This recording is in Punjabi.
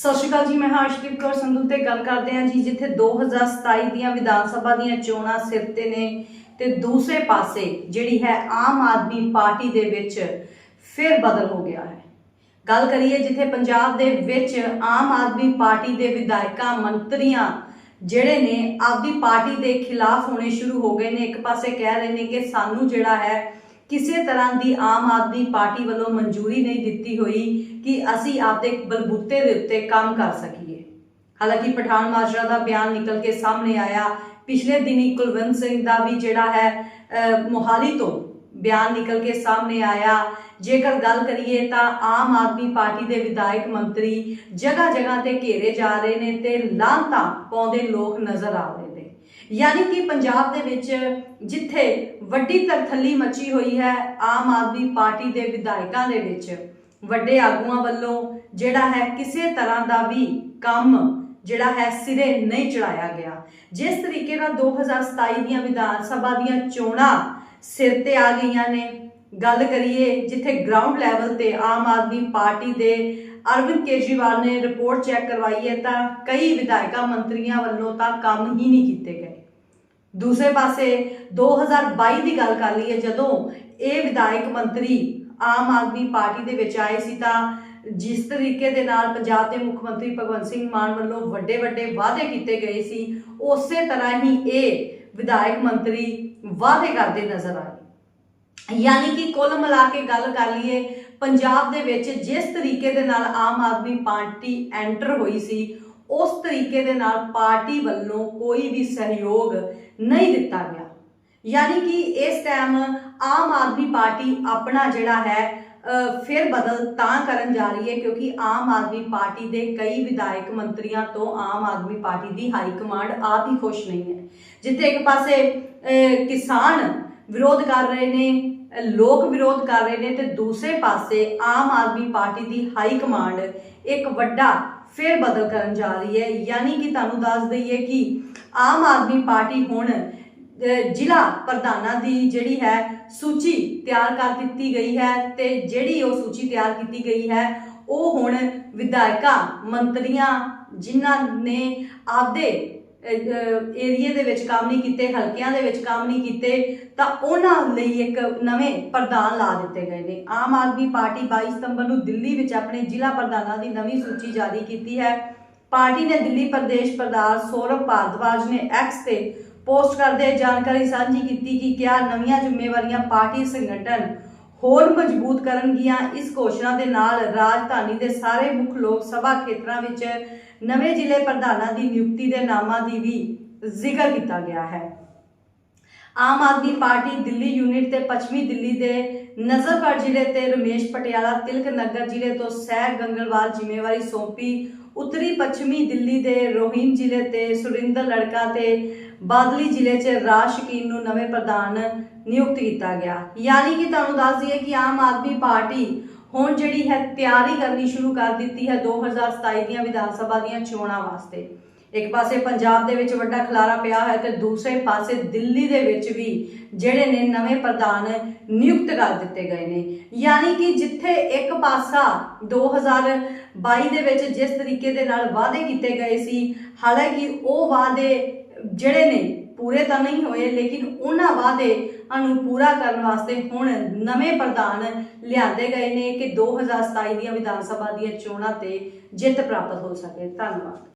ਸਤਿ ਸ਼੍ਰੀ ਅਕਾਲ ਜੀ, ਮੈਂ ਹਾਂ ਅਰਸ਼ਦੀਪ ਕੌਰ, ਸੰਧੂ ਤੇ ਗੱਲ ਕਰਦੇ ਹਾਂ ਜੀ, ਜਿੱਥੇ 2027 ਦੀਆਂ ਵਿਧਾਨ ਸਭਾ ਦੀਆਂ ਚੋਣਾਂ ਸਿਰ ਤੇ ਨੇ ਤੇ ਦੂਸਰੇ ਪਾਸੇ ਜਿਹੜੀ ਹੈ ਆਮ ਆਦਮੀ ਪਾਰਟੀ ਦੇ ਵਿੱਚ ਫਿਰ ਬਦਲ ਹੋ ਗਿਆ ਹੈ। ਗੱਲ ਕਰੀਏ ਜਿੱਥੇ ਪੰਜਾਬ ਦੇ ਵਿੱਚ ਆਮ ਆਦਮੀ ਪਾਰਟੀ ਦੇ ਵਿਧਾਇਕਾਂ, ਮੰਤਰੀਆਂ ਜਿਹੜੇ ਨੇ ਆਪਦੀ ਪਾਰਟੀ ਦੇ ਖਿਲਾਫ ਹੋਣੇ ਸ਼ੁਰੂ ਹੋ ਗਏ ਨੇ, ਇੱਕ ਪਾਸੇ ਕਹਿ ਰਹੇ ਨੇ ਕਿ ਸਾਨੂੰ ਜਿਹੜਾ ਹੈ ਕਿਸੇ ਤਰ੍ਹਾਂ ਦੀ ਆਮ ਆਦਮੀ ਪਾਰਟੀ ਵੱਲੋਂ ਮਨਜ਼ੂਰੀ ਨਹੀਂ ਦਿੱਤੀ ਹੋਈ ਕਿ ਅਸੀਂ ਆਪਦੇ ਬਲਬੂਤੇ ਦੇ ਉੱਤੇ ਕੰਮ ਕਰ ਸਕੀਏ। ਹਾਲਾਂਕਿ ਪਠਾਨ ਮਾਜਰਾ ਦਾ ਬਿਆਨ ਨਿਕਲ ਕੇ ਸਾਹਮਣੇ ਆਇਆ, ਪਿਛਲੇ ਦਿਨੀ ਕੁਲਵੰਤ ਸਿੰਘ ਦਾ ਵੀ ਜਿਹੜਾ ਹੈ ਮੋਹਾਲੀ ਤੋਂ ਬਿਆਨ ਨਿਕਲ ਕੇ ਸਾਹਮਣੇ ਆਇਆ। ਜੇਕਰ ਗੱਲ ਕਰੀਏ ਤਾਂ ਆਮ ਆਦਮੀ ਪਾਰਟੀ ਦੇ ਵਿਧਾਇਕ ਮੰਤਰੀ ਜਗ੍ਹਾ ਜਗ੍ਹਾ ਤੇ ਘੇਰੇ ਜਾ ਰਹੇ ਨੇ ਤੇ ਲਾਂਤਾਂ ਪਾਉਂਦੇ ਲੋਕ ਨਜ਼ਰ ਆ ਰਹੇ ਨੇ। ਯਾਨੀ ਕਿ ਪੰਜਾਬ ਦੇ ਵਿੱਚ ਜਿੱਥੇ ਵੱਡੀ ਤਰਥੱਲੀ ਮਚੀ ਹੋਈ ਹੈ, ਆਮ ਆਦਮੀ ਪਾਰਟੀ ਦੇ ਵਿਧਾਇਕਾਂ ਦੇ ਵਿੱਚ ਵੱਡੇ ਆਗੂਆਂ ਵੱਲੋਂ ਜਿਹੜਾ ਹੈ ਕਿਸੇ ਤਰ੍ਹਾਂ ਦਾ ਵੀ ਕੰਮ ਜਿਹੜਾ ਹੈ ਸਿਰੇ ਨਹੀਂ ਚੜਾਇਆ ਗਿਆ। ਜਿਸ ਤਰੀਕੇ ਨਾਲ 2027 ਦੀਆਂ ਵਿਧਾਨ ਸਭਾ ਦੀਆਂ ਚੋਣਾਂ ਸਿਰ ਤੇ ਆ ਗਈਆਂ ਨੇ। ਗੱਲ ਕਰੀਏ ਜਿੱਥੇ ਗਰਾਊਂਡ ਲੈਵਲ ਤੇ ਆਮ ਆਦਮੀ ਪਾਰਟੀ ਦੇ ਅਰਵਿੰਦ ਕੇਜਰੀਵਾਲ ਨੇ ਰਿਪੋਰਟ ਚੈੱਕ ਕਰਵਾਈ ਹੈ ਤਾਂ ਕਈ ਵਿਧਾਇਕਾਂ ਮੰਤਰੀਆਂ ਵੱਲੋਂ ਤਾਂ ਕੰਮ ਹੀ ਨਹੀਂ ਕੀਤੇ ਗਏ। ਦੂਸਰੇ ਪਾਸੇ 2022 ਦੀ ਗੱਲ ਕਰ ਲਈਏ, ਜਦੋਂ ਇਹ ਵਿਧਾਇਕ ਮੰਤਰੀ ਆਮ ਆਦਮੀ ਪਾਰਟੀ ਦੇ ਵਿੱਚ ਆਏ ਸੀ ਤਾਂ ਜਿਸ ਤਰੀਕੇ ਦੇ ਨਾਲ ਪੰਜਾਬ ਦੇ ਮੁੱਖ ਮੰਤਰੀ ਭਗਵੰਤ ਸਿੰਘ ਮਾਨ ਵੱਲੋਂ ਵੱਡੇ ਵੱਡੇ ਵਾਅਦੇ ਕੀਤੇ ਗਏ ਸੀ, ਉਸੇ ਤਰ੍ਹਾਂ ਹੀ ਇਹ ਵਿਧਾਇਕ ਮੰਤਰੀ ਵਾਅਦੇ ਕਰਦੇ ਨਜ਼ਰ ਆਏ। ਯਾਨੀ ਕਿ ਕੁੱਲ ਮਿਲਾ ਕੇ ਗੱਲ ਕਰ ਲਈਏ, ਪੰਜਾਬ ਦੇ ਵਿੱਚ ਜਿਸ ਤਰੀਕੇ ਦੇ ਨਾਲ ਆਮ ਆਦਮੀ ਪਾਰਟੀ ਐਂਟਰ ਹੋਈ ਸੀ, ਉਸ ਤਰੀਕੇ ਦੇ ਨਾਲ ਪਾਰਟੀ ਵੱਲੋਂ ਕੋਈ ਵੀ ਸਹਿਯੋਗ ਨਹੀਂ ਦਿੱਤਾ ਗਿਆ। ਯਾਨੀ ਕਿ ਇਸ ਟਾਈਮ ਆਮ ਆਦਮੀ ਪਾਰਟੀ ਆਪਣਾ ਜਿਹੜਾ ਹੈ ਫਿਰ ਬਦਲ ਤਾਂ ਕਰਨ ਜਾ ਰਹੀ ਹੈ ਕਿਉਂਕਿ ਆਮ ਆਦਮੀ ਪਾਰਟੀ ਦੇ ਕਈ ਵਿਧਾਇਕ ਮੰਤਰੀਆਂ ਤੋਂ ਆਮ ਆਦਮੀ ਪਾਰਟੀ ਦੀ ਹਾਈ ਕਮਾਂਡ ਆਪ ਹੀ ਖੁਸ਼ ਨਹੀਂ ਹੈ। ਜਿੱਥੇ ਇੱਕ ਪਾਸੇ ਕਿਸਾਨ ਵਿਰੋਧ ਕਰ ਰਹੇ ਨੇ ਲੋਕ ਵਿਰੋਧ ਕਰ ਰਹੇ ਨੇ ਤੇ ਦੂਸਰੇ ਪਾਸੇ ਆਮ ਆਦਮੀ ਪਾਰਟੀ ਦੀ ਹਾਈ ਕਮਾਂਡ ਇੱਕ ਵੱਡਾ ਫਿਰ ਬਦਲ ਕਰਨ ਜਾ ਰਹੀ ਹੈ। ਯਾਨੀ ਕਿ ਤੁਹਾਨੂੰ ਦੱਸ ਦਈਏ ਕਿ ਆਮ ਆਦਮੀ ਪਾਰਟੀ ਹੁਣ ਜ਼ਿਲ੍ਹਾ ਪ੍ਰਧਾਨਾਂ ਦੀ ਜਿਹੜੀ ਹੈ ਸੂਚੀ ਤਿਆਰ ਕਰ ਦਿੱਤੀ ਗਈ ਹੈ ਤੇ ਜਿਹੜੀ ਉਹ ਸੂਚੀ ਤਿਆਰ ਕੀਤੀ ਗਈ ਹੈ, ਉਹ ਹੁਣ ਵਿਧਾਇਕਾਂ, ਮੰਤਰੀਆਂ ਜਿਨ੍ਹਾਂ ਨੇ ਆਪਦੇ ਏਰੀਏ ਦੇ ਵਿੱਚ ਕੰਮ ਨਹੀਂ ਕੀਤੇ, ਹਲਕਿਆਂ ਦੇ ਵਿੱਚ ਕੰਮ ਨਹੀਂ ਕੀਤੇ, ਤਾਂ ਉਹਨਾਂ ਲਈ ਇੱਕ ਨਵੇਂ ਪ੍ਰਧਾਨ ਲਾ ਦਿੱਤੇ ਗਏ ਨੇ। ਆਮ ਆਦਮੀ ਪਾਰਟੀ 22 ਸਤੰਬਰ ਨੂੰ ਦਿੱਲੀ ਵਿੱਚ ਆਪਣੇ ਜ਼ਿਲ੍ਹਾ ਪ੍ਰਧਾਨਾਂ ਦੀ ਨਵੀਂ ਸੂਚੀ ਜਾਰੀ ਕੀਤੀ ਹੈ। ਪਾਰਟੀ ਨੇ ਦਿੱਲੀ ਪ੍ਰਦੇਸ਼ ਪ੍ਰਧਾਨ ਸੌਰਵ ਭਾਰਦਵਾਜ ਨੇ ਐਕਸ ਤੇ ਪੋਸਟ ਕਰਦੇ ਜਾਣਕਾਰੀ ਸਾਂਝੀ ਕੀਤੀ ਕਿ ਕਿਆ ਨਵੀਆਂ ਜ਼ਿੰਮੇਵਾਰੀਆਂ ਪਾਰਟੀ ਸੰਗਠਨ ਹੋਰ ਮਜ਼ਬੂਤ ਕਰਨਗੀਆਂ, ਇਸ ਘੋਸ਼ਣਾ ਦੇ ਨਾਲ ਰਾਜਧਾਨੀ ਦੇ ਸਾਰੇ ਮੁੱਖ ਲੋਕ ਸਭਾ ਖੇਤਰਾਂ ਵਿੱਚ ਨਵੇਂ ਜ਼ਿਲ੍ਹੇ ਪ੍ਰਧਾਨਾਂ ਦੀ ਨਿਯੁਕਤੀ ਦੇ ਨਾਮਾਂ ਦੀ ਵੀ ਜ਼ਿਕਰ ਕੀਤਾ ਗਿਆ ਹੈ। ਆਮ ਆਦਮੀ ਪਾਰਟੀ ਦਿੱਲੀ ਯੂਨਿਟ ਤੇ ਪੱਛਮੀ ਦਿੱਲੀ ਦੇ ਨਜ਼ਰਗੜ੍ਹ ਜ਼ਿਲ੍ਹੇ ਤੇ ਰਮੇਸ਼ ਪਟਿਆਲਾ ਤਿਲਕ ਨਗਰ ਜ਼ਿਲ੍ਹੇ ਤੋਂ ਸਹਿ ਗੰਗਲਵਾਲ ਜ਼ਿੰਮੇਵਾਰੀ ਸੌਂਪੀ। ਉੱਤਰੀ ਪੱਛਮੀ ਦਿੱਲੀ ਦੇ ਰੋਹਿਨ ਜ਼ਿਲ੍ਹੇ ਤੇ ਸੁਰਿੰਦਰ ਲੜਕਾ ਤੇ ਬਾਦਲੀ ਜ਼ਿਲ੍ਹੇ 'ਚ ਰਾਜ ਸ਼ਕੀਨ ਨੂੰ ਨਵੇਂ ਪ੍ਰਧਾਨ ਨਿਯੁਕਤ ਕੀਤਾ ਗਿਆ। ਯਾਨੀ ਕਿ ਤੁਹਾਨੂੰ ਦੱਸ ਦਈਏ ਕਿ ਆਮ ਆਦਮੀ ਪਾਰਟੀ ਹੁਣ ਜਿਹੜੀ ਹੈ ਤਿਆਰੀ ਕਰਨੀ ਸ਼ੁਰੂ ਕਰ ਦਿੱਤੀ ਹੈ 2027 ਦੀਆਂ ਵਿਧਾਨ ਸਭਾ ਦੀਆਂ ਚੋਣਾਂ ਵਾਸਤੇ। ਇੱਕ ਪਾਸੇ ਪੰਜਾਬ ਦੇ ਵਿੱਚ ਵੱਡਾ ਖਲਾਰਾ ਪਿਆ ਹੈ ਤੇ ਦੂਸਰੇ ਪਾਸੇ ਦਿੱਲੀ ਦੇ ਵਿੱਚ ਵੀ ਜਿਹੜੇ ਨੇ ਨਵੇਂ ਪ੍ਰਧਾਨ ਨਿਯੁਕਤ ਕਰ ਦਿੱਤੇ ਗਏ ਨੇ। ਯਾਨੀ ਕਿ ਜਿੱਥੇ ਇੱਕ ਪਾਸਾ 2022 ਦੇ ਵਿੱਚ ਜਿਸ ਤਰੀਕੇ ਦੇ ਨਾਲ ਵਾਅਦੇ ਕੀਤੇ ਗਏ ਸੀ, ਹਾਲਾਂਕਿ ਉਹ ਵਾਅਦੇ ਜਿਹੜੇ ਨੇ ਪੂਰੇ ਤਾਂ ਨਹੀਂ ਹੋਏ, ਲੇਕਿਨ ਉਹਨਾਂ ਵਾਅਦੇ ਨੂੰ ਪੂਰਾ ਕਰਨ ਵਾਸਤੇ ਹੁਣ ਨਵੇਂ ਪ੍ਰਧਾਨ ਲਿਆਂਦੇ ਗਏ ਨੇ ਕਿ 2027 ਦੀਆਂ ਵਿਧਾਨ ਸਭਾ ਦੀਆਂ ਚੋਣਾਂ ਤੇ ਜਿੱਤ ਪ੍ਰਾਪਤ ਹੋ ਸਕੇ। ਧੰਨਵਾਦ।